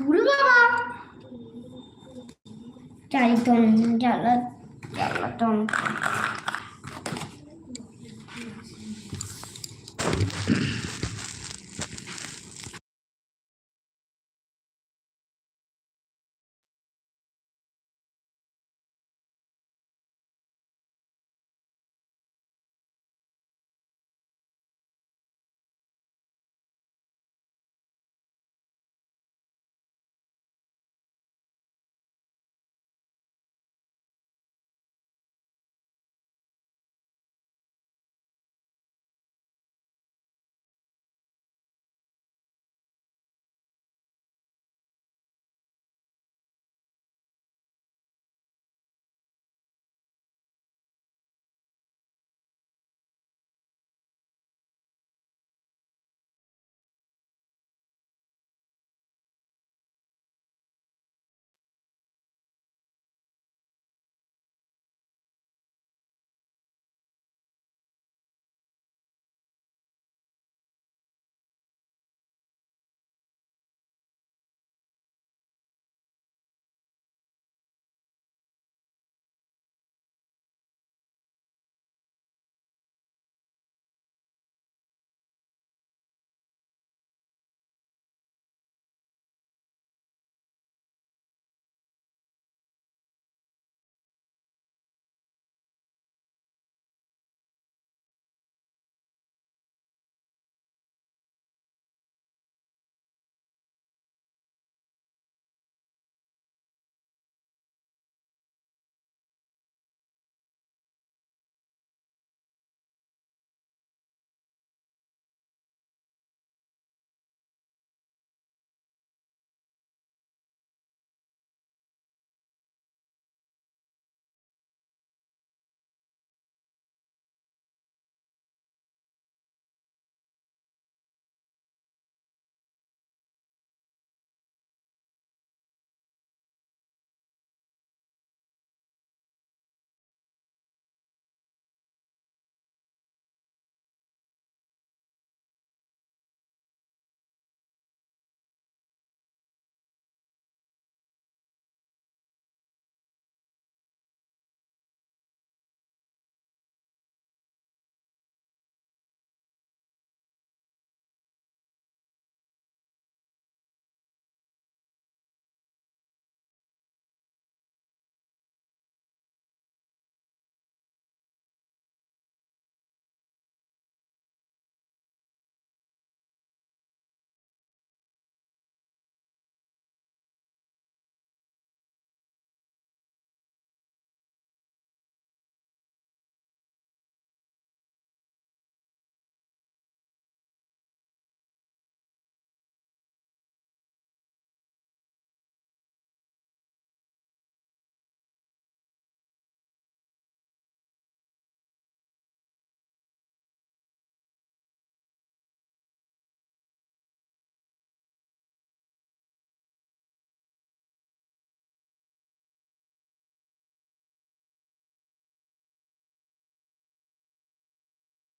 Sudah bapak. Cari tong, jalan, jalan.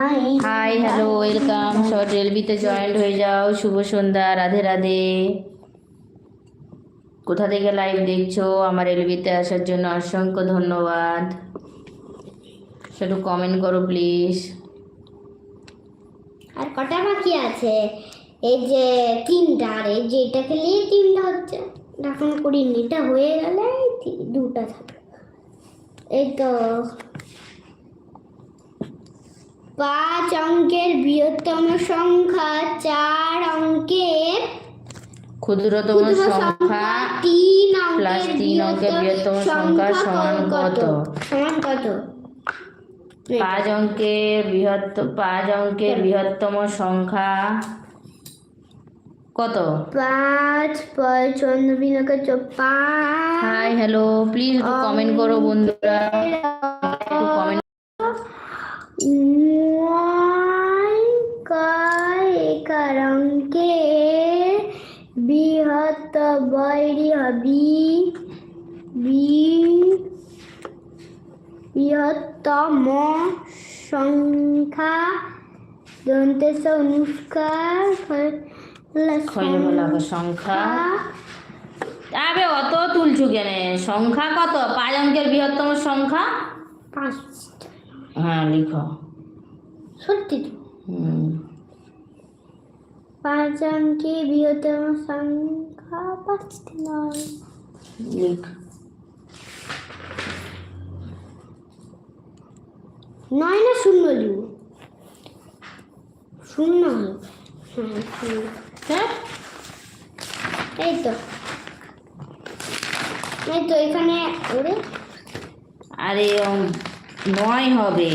Hi hello welcome short এলবিতে joint হয়ে যাও। শুভ সন্ধ্যা রাধে রাধে। কোথা থেকে লাইভ দেখছ? আমার এলবিতে আসার জন্য অসংখ্য ধন্যবাদ। একটু কমেন্ট করো প্লিজ আর কটা বাকি আছে? এই যে তিনটা আর এই যে এটা খেলেই তিনটা হচ্ছে। এখন করিনি এটা হয়ে গেলে দুটা থাকবে। এই তো পাঁচ অঙ্কের বৃহত্তম সংখ্যা চার অঙ্কের ক্ষুদ্রতম সংখ্যা তিন প্লাস তিন অঙ্কের বৃহত্তম সংখ্যা সমান কত? সমান কত? পাঁচ অঙ্কের বৃহত্ত পাঁচ অঙ্কের বৃহত্তম সংখ্যা কত? পাঁচ পাঁচ চন্দ্রবিনাকে পাঁচ হাই হ্যালো প্লিজ একটু কমেন্ট করো বন্ধুরা একটু কমেন্ট নয় কার অঙ্কে বৃহৎ বৈরি হবি বি- বৃহত্তম সংখ্যা দন্তেশ অনুষ্কার সংখ্যা। আবে অত তুলছু কেন? সংখ্যা কত? পাঁচ অঙ্কের বৃহত্তম সংখ্যা? পাঁচটা। হ্যাঁ লিখো। সত্যি তো। হুম। পাঁচ অঙ্কে বৃহত্তম সংখ্যা পাঁচটি নয়। লিখ। নয় না শূন্য লিখব? শূন্য হ্যাঁ হ্যাঁ। এই তো। এই তো এখানে ওরে। আরে নয় হবে।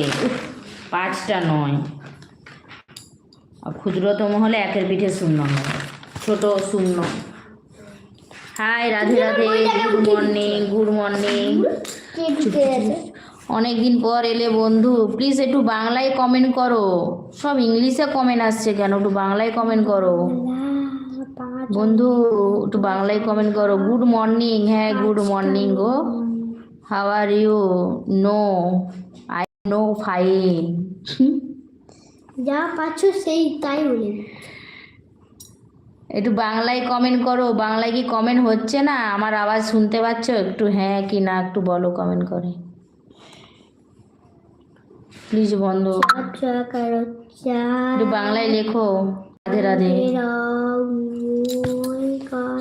পাঁচটা নয়। আর ক্ষুদ্রতম হলে একের পিঠে শূন্য হবে। ছোট শূন্য। Hi Radhe Radhe. Good morning good morning. অনেক দিন পর এলে বন্ধু প্লিজ একটু বাংলায় কমেন্ট করো। সব ইংলিশে কমেন্ট আসছে কেন? একটু বাংলায় কমেন্ট করো। বন্ধু একটু বাংলায় কমেন্ট করো। গুড মর্নিং হ্যাঁ good morning go. How are you no I know fine যা পাচ্ছ সেই তাই বলে। একটু বাংলায় কমেন্ট করো। বাংলায় কি কমেন্ট হচ্ছে না? আমার আওয়াজ শুনতে পাচ্ছ? একটু হ্যাঁ কি না একটু বলো কমেন্ট করে। প্লিজ বন্ধু। একটু বাংলায় লেখো। রাধে রাধে।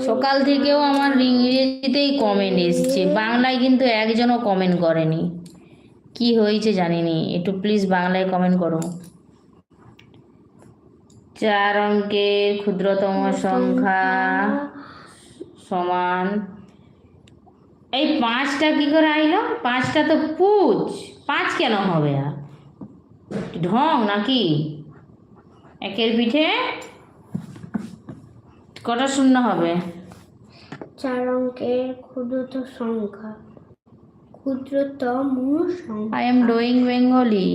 সকাল থেকেও আমার ইংরেজিতেই কমেন্ট এসছে। বাংলায় কিন্তু একজনও কমেন্ট করেনি। কি হয়েছে জানিনি। একটু প্লিজ বাংলায় কমেন্ট করো। চার অঙ্কের ক্ষুদ্রতম সংখ্যা সমান। এই পাঁচটা কি করে আইলো? পাঁচটা তো পুচ পাঁচ কেন হবে আর? ঢং নাকি? একের পিঠে কটা শূন্য হবে? চার অঙ্কের ক্ষুদ্রতম সংখ্যা। ক্ষুদ্রতম সংখ্যা। আই এম ডুইং বেঙ্গলি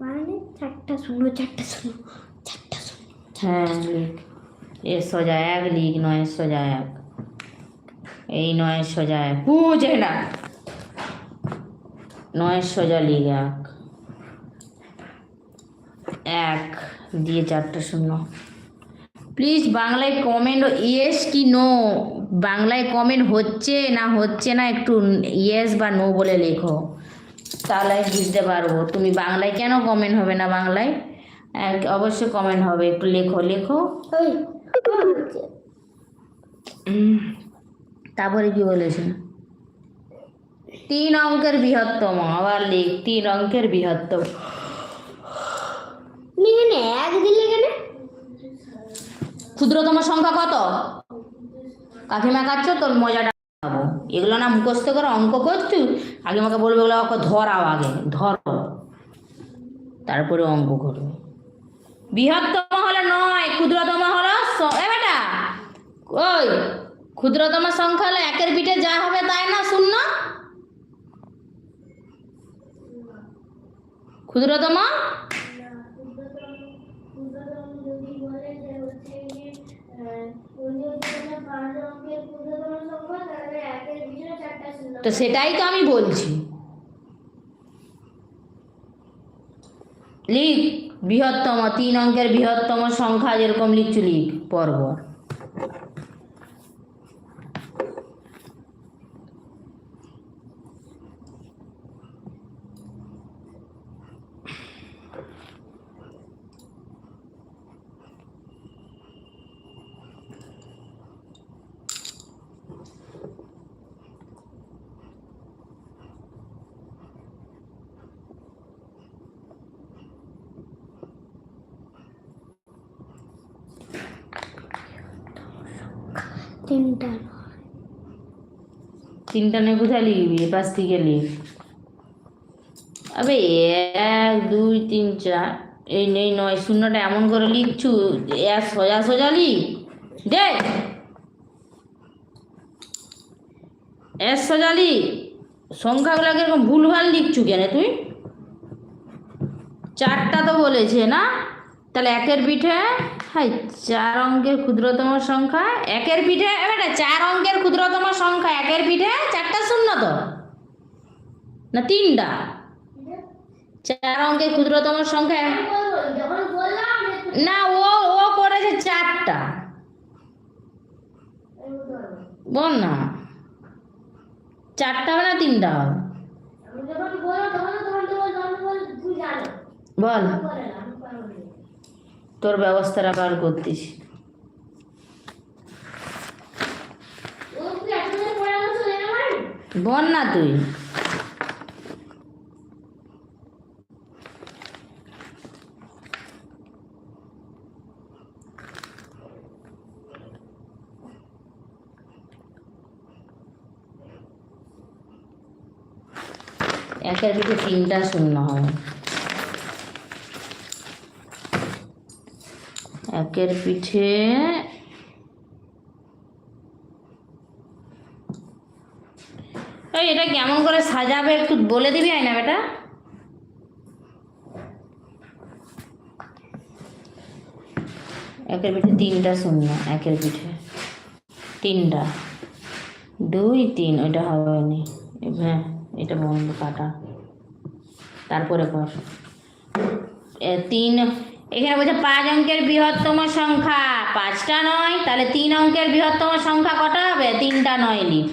মানে চারটা শূন্য চারটা শূন্য চারটা শূন্য হ্যাঁ লিখ। এর সোজা এক লিখ নয় সোজা এক। এই নয় সোজা এক। বুঝে না নয় সোজা লিখ এক। এক দিয়ে চারটে শূন্য। প্লিজ বাংলায় কমেন্ট ইয়েস কি নো বাংলায় কমেন্ট হচ্ছে না হচ্ছে না একটু ইয়েস বা নো বলে লেখো। তাহলে বুঝতে পারব। তুমি বাংলায় কেন কমেন্ট হবে না বাংলায়? অবশ্যই কমেন্ট হবে। একটু লেখো লেখো। তারপরে কি বলেছেন তিন অঙ্কের বৃহত্তম। আবার লিখ তিন অঙ্কের বৃহত্তম। ক্ষুদ্রতম সংখ্যা কত? কাকিমা কাচ্ছ, তোর মজাটা খাব। এগুলো না মুখস্থ করে অঙ্ক করছু? আমাকে বলবে এগুলো অঙ্ক ধরাও আগে, ধরো। তারপরে অঙ্ক করবে বৃহত্তম হলো নয়, ক্ষুদ্রতম হলো বেটা ওই ক্ষুদ্রতম সংখ্যা হলো একের পিঠে যা হবে তাই না শূন্য? ক্ষুদ্রতম তো সেটাই তো আমি বলছি। লিখ, বৃহত্তম, তিন অঙ্কের বৃহত্তম সংখ্যা যেরকম লিখছু, লিখ পরপর তিনটা তিনটা নিয়ে কোথায় লিখবি? এপাশ থেকে লিখ। আবে, এক, দুই, তিন, চার, এই নেই, নয়, শূন্যটা এমন করে লিখছু এক সোজা সোজা লিখ। দে। এস সোজা লিখ। সংখ্যাগুলোকে এরকম ভুলভাল লিখছু কেন তুই? চারটা তো বলেছে না? তাহলে একের পিঠে হাই চার অঙ্কের ক্ষুদ্রতম সংখ্যা একের পিঠে বেটা চার অঙ্কের ক্ষুদ্রতম সংখ্যা একের পিঠে চারটা শূন্য তো? না তিনটা? চার অঙ্কের ক্ষুদ্রতম সংখ্যা না ও ও করেছে চারটা। বল না। চারটা হবে না তিনটা হবে? বল। তোর ব্যবস্থাটা বার করতিস বল না তুই। একের পিঠে তিনটা শূন্য হবে একের পিঠে এটা কেমন করে সাজাবে একটু বলে দিবি আয় না বেটা? একের পিঠে তিনটা শূন্য, একের পিঠে তিনটা। দুই, তিন, ওইটা হবে নি হ্যাঁ এটা বন্ধ, কাটা। তারপরে কর। তিন এখানে বলছে পাঁচ অঙ্কের বৃহত্তম সংখ্যা। পাঁচটা নয়, তাহলে তিন অঙ্কের বৃহত্তম সংখ্যা কটা হবে? তিনটা নয় লিখ